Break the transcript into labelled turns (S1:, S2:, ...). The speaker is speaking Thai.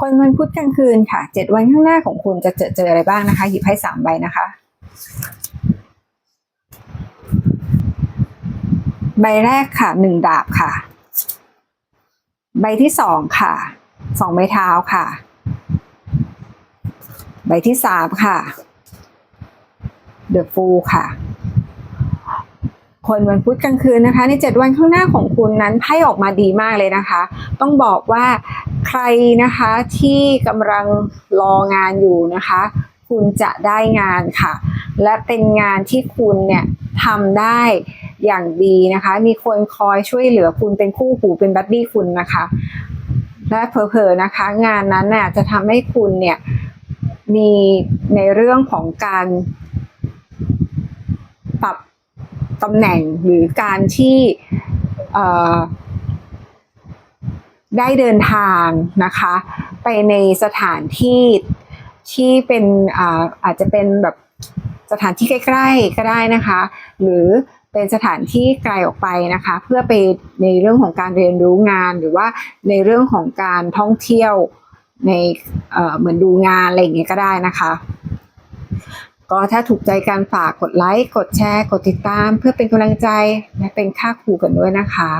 S1: คนวันพุธกลางคืนค่ะ เจ็ดวันข้างหน้าของคุณจะเจอเจออะไรบ้างนะคะ หยิบให้สามใบนะคะ ใบแรกค่ะหนึ่งดาบค่ะ ใบที่สองค่ะ สองไม้เท้าค่ะ ใบที่สามค่ะ เดอะฟูค่ะ คนวันพุธกลางคืนนะคะ ในเจ็ดวันข้างหน้าของคุณนั้นไพ่ออกมาดีมากเลยนะคะ ต้องบอกว่า ใครนะคะที่กำลังรองานอยู่นะคะ คุณจะได้งานค่ะ และเป็นงานที่คุณเนี่ยทำได้อย่างดีนะคะ มีคนคอยช่วยเหลือคุณเป็นคู่หูเป็นบัดดี้คุณนะคะ และเผลอๆนะคะ งานนั้นน่ะจะทำให้คุณเนี่ยมีในเรื่องของการปรับตำแหน่งหรือการที่ ได้เดินทางนะคะ ไปในสถานที่ที่เป็นอาอาจจะเป็นแบบสถานที่ใกล้ๆก็ได้นะคะ หรือเป็นสถานที่ไกลออกไปนะคะ เพื่อไปในเรื่องของการเรียนรู้งานหรือว่าในเรื่องของการท่องเที่ยวในเเหมือนดูงานอะไรอย่างเงี้ยก็ได้นะคะ ก็ถ้าถูกใจการฝากกดไลค์ กดแชร์ กดติดตาม เพื่อเป็นกำลังใจและเป็นค่าครูกันด้วยนะคะ